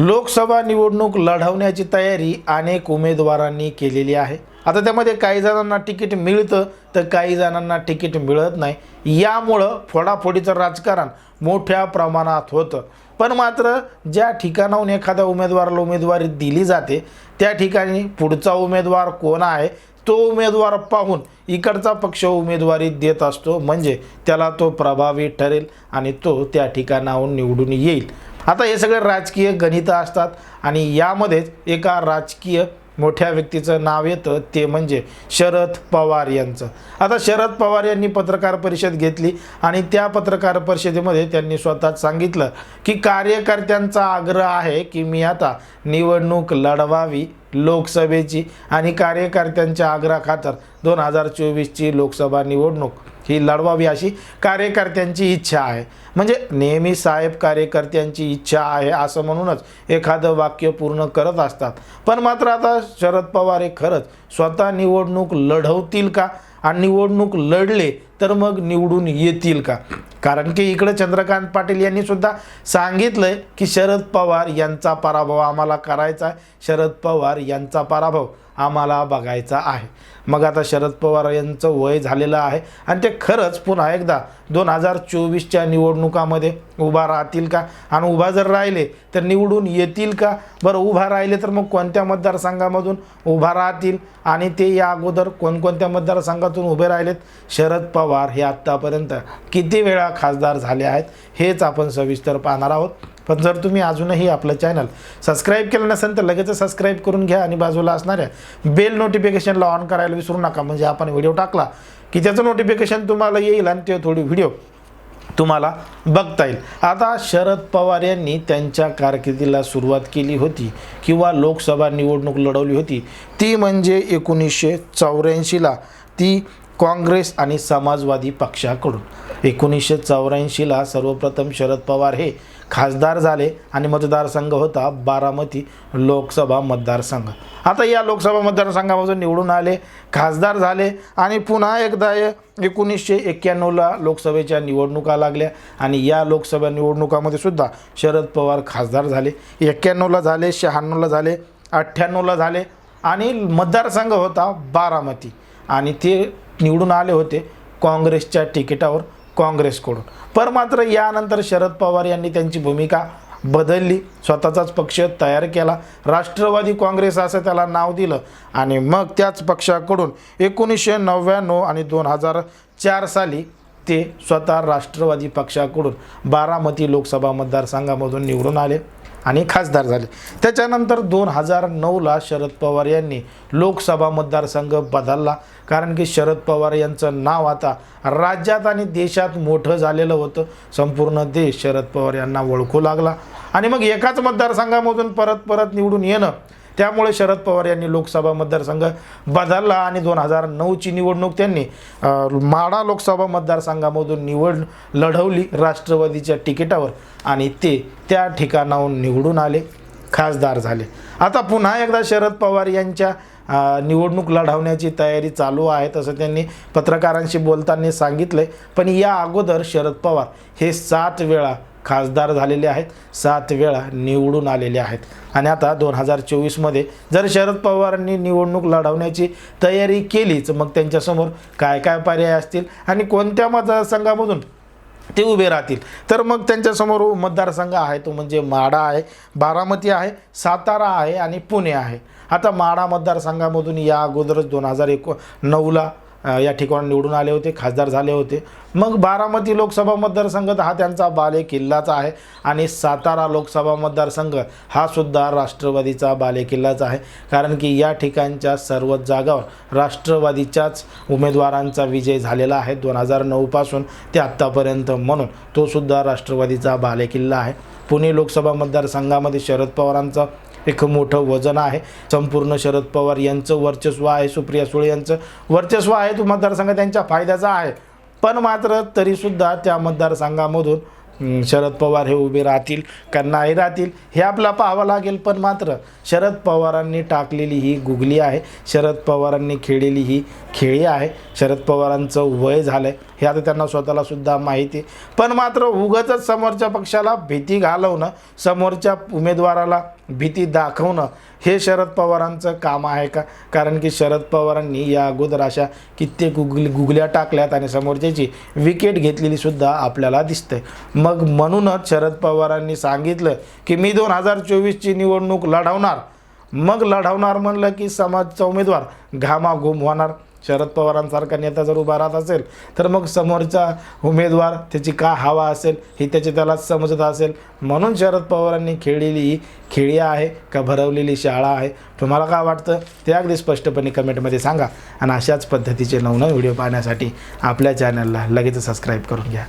लोकसभा निवडणूक लढवण्याची तयारी अनेक उमेदवारांनी केलेली आहे. आता त्यामध्ये काही जणांना तिकीट मिळतं तर काही जणांना तिकीट मिळत नाही. यामुळं फोडाफोडीचं राजकारण मोठ्या प्रमाणात होतं. पण मात्र ज्या ठिकाणाहून एखाद्या उमेदवाराला उमेदवारी दिली जाते त्या ठिकाणी पुढचा उमेदवार कोण आहे तो उमेदवार पाहून इकडचा पक्ष उमेदवारी देत असतो. म्हणजे त्याला तो प्रभावी ठरेल आणि तो त्या ठिकाणाहून निवडून येईल. आता हे सगळे राजकीय गणितं असतात आणि यामध्येच एका राजकीय मोठ्या व्यक्तीचं नाव येतं ते म्हणजे शरद पवार यांचं. आता शरद पवार यांनी पत्रकार परिषद घेतली आणि त्या पत्रकार परिषदेमध्ये त्यांनी स्वतःच सांगितलं की कार्यकर्त्यांचा आग्रह आहे की मी आता निवडणूक लढवावी लोकसभेची आणि कार्यकर्त्यांच्या आग्रहाखातर दोन हजार चोवीसची लोकसभा निवडणूक ही लढवावी अशी कार्यकर्त्यांची इच्छा आहे. म्हणजे नेहमी साहेब कार्यकर्त्यांची इच्छा आहे असं म्हणूनच एखादं वाक्य पूर्ण करत असतात. पण मात्र आता शरद पवार हे खरंच स्वतः निवडणूक लढवतील का? आणि निवडणूक लढले तर मग निवडून येतील का? कारण की इकडं चंद्रकांत पाटील यांनी सुद्धा सांगितलंय की शरद पवार यांचा पराभव आम्हाला करायचा आहे. शरद पवार यांचा पराभव आम्हाला बघायचा आहे. मग आता शरद पवार यांचं वय झालेलं आहे आणि ते खरंच पुन्हा एकदा दोन हजार चोवीसच्या निवडणुकामध्ये उभा राहतील का? आणि उभा जर राहिले तर निवडून येतील का? बरं उभा राहिले तर मग कोणत्या मतदारसंघामधून उभा राहतील? आणि ते या अगोदर कोणकोणत्या मतदारसंघातून उभे राहिलेत? शरद पवार हे आत्तापर्यंत किती वेळा खासदार झाले आहेत हेच आपण सविस्तर पाहणार आहोत. पण जर तुम्ही अजूनही आपलं चॅनल सबस्क्राईब केलं नसेल तर लगेच सबस्क्राईब करून घ्या. आणि बाजूला असणाऱ्या बेल नोटिफिकेशनला ऑन करायला विसरू नका. म्हणजे आपण व्हिडिओ टाकला की त्याचं नोटिफिकेशन तुम्हाला येईल आणि ते थोडी व्हिडिओ तुम्हाला बघता येईल. आता शरद पवार यांनी त्यांच्या कारकिर्दीला सुरुवात केली होती किंवा लोकसभा निवडणूक लढवली होती. ती म्हणजे एकोणीसशे चौऱ्याऐंशीला ती काँग्रेस आणि समाजवादी पक्षाकडून. एकोणीसशे चौऱ्याऐंशीला सर्वप्रथम शरद पवार हे खासदार झाले आणि मतदारसंघ होता बारामती लोकसभा मतदारसंघ. आता या लोकसभा मतदारसंघामधून निवडून आले खासदार झाले आणि पुन्हा एकदा एकोणीसशे एक्क्याण्णवला लोकसभेच्या निवडणुका लागल्या आणि या लोकसभा निवडणुकामध्ये सुद्धा शरद पवार खासदार झाले. एक्क्याण्णवला झाले शहाण्णवला झाले अठ्ठ्याण्णवला झाले आणि मतदारसंघ होता बारामती आणि ते निवडून आले होते काँग्रेसच्या तिकिटावर. काँग्रेसकडून. पर मात्र यानंतर शरद पवार यांनी त्यांची भूमिका बदलली. स्वतःचाच पक्ष तयार केला. राष्ट्रवादी काँग्रेस असं त्याला नाव दिलं. आणि मग त्याच पक्षाकडून एकोणीसशे नव्याण्णव आणि दोन हजार चार साली ते स्वतः राष्ट्रवादी पक्षाकडून बारामती लोकसभा मतदारसंघामधून निवडून आले. आणि खासदार झाले. त्याच्यानंतर दोन हजार नऊला शरद पवार यांनी लोकसभा मतदारसंघ बदलला. कारण की शरद पवार यांचं नाव आता राज्यात आणि देशात मोठं झालेलं होतं. संपूर्ण देश शरद पवार यांना ओळखू लागला. आणि मग एकाच मतदारसंघामधून परत परत निवडून येणं त्यामुळे शरद पवार यांनी लोकसभा मतदारसंघ बदलला आणि दोन हजार नऊची निवडणूक त्यांनी माडा लोकसभा मतदारसंघामधून निवड लढवली राष्ट्रवादीच्या तिकिटावर आणि ते त्या ठिकाणाहून निवडून आले खासदार झाले. आता पुन्हा एकदा शरद पवार यांच्या निवडणूक लढवण्याची तयारी चालू आहे तसं त्यांनी पत्रकारांशी बोलताना सांगितलं पण या अगोदर शरद पवार हे सात वेळा खासदार झालेले आहेत. सात वेळा निवडून आलेले आहेत. आणि आता दोन हजार चोवीसमध्ये जर शरद पवारांनी निवडणूक लढवण्याची तयारी केलीच मग त्यांच्यासमोर काय काय पर्याय असतील आणि कोणत्या मतदारसंघामधून ते उभे राहतील? तर मग त्यांच्यासमोर मतदारसंघ आहे तो म्हणजे माढा आहे बारामती आहे सातारा आहे आणि पुणे आहे. आता माढा मतदारसंघामधून या अगोदरच दोन हजार एको नऊला या ठिकाणी निवडून आले होते खासदार झाले होते. मग बारामती लोकसभा मतदारसंघ हा त्यांचा बाले किल्लाचा आहे आणि सातारा लोकसभा मतदारसंघ हा सुद्धा राष्ट्रवादीचा बाले किल्लाचा आहे. कारण की या ठिकाणच्या सर्वच जागावर राष्ट्रवादीच्याच उमेदवारांचा विजय झालेला आहे दोन हजार नऊपासून ते आत्तापर्यंत म्हणून. तो सुद्धा राष्ट्रवादीचा बालेकिल्ला आहे. पुणे लोकसभा मतदारसंघामध्ये शरद पवारांचा एक मोठं वजन आहे. संपूर्ण शरद पवार यांचं वर्चस्व आहे सुप्रिया सुळे यांचं वर्चस्व आहे. तो मतदारसंघ त्यांच्या फायद्याचा आहे. पण मात्र तरीसुद्धा त्या मतदारसंघामधून शरद पवार हे उभे राहतील का नाही राहतील हे आपला पाहावं लागेल. पण मात्र शरद पवारांनी टाकलेली ही गुगली आहे. शरद पवारांनी खेळलेली ही खेळी आहे. शरद पवारांचं वय झालं आहे हे आता त्यांना स्वतःला सुद्धा माहिती. पण मात्र उगाच समोरच्या पक्षाला भीती घालवणं समोरच्या उमेदवाराला भीती दाखवणं हे शरद पवारांचं काम आहे का? कारण की शरद पवारांनी या अगोदर अशा कित्येक गुगल गुगल्या टाकल्यात आणि समोरच्याची विकेट घेतलेली सुद्धा आपल्याला दिसते मग म्हणूनच शरद पवारांनी सांगितलं की मी दोन हजार चोवीसची निवडणूक लढवणार. मग लढवणार म्हणलं की समाजचा उमेदवार घामाघूम होणार. शरद पवारांसारखा नेता जर उभा राहत असेल तर मग समोरचा उमेदवार त्याची का हवा असेल ही त्याची त्याला समजत असेल. म्हणून शरद पवारांनी खेळलेली ही खेळी आहे का भरवलेली शाळा आहे तुम्हाला काय वाटतं? ते अगदी स्पष्टपणे कमेंटमध्ये सांगा. आणि अशाच पद्धतीचे नवनवीन व्हिडिओ पाहण्यासाठी आपल्या चॅनलला लगेच सबस्क्राईब करून घ्या.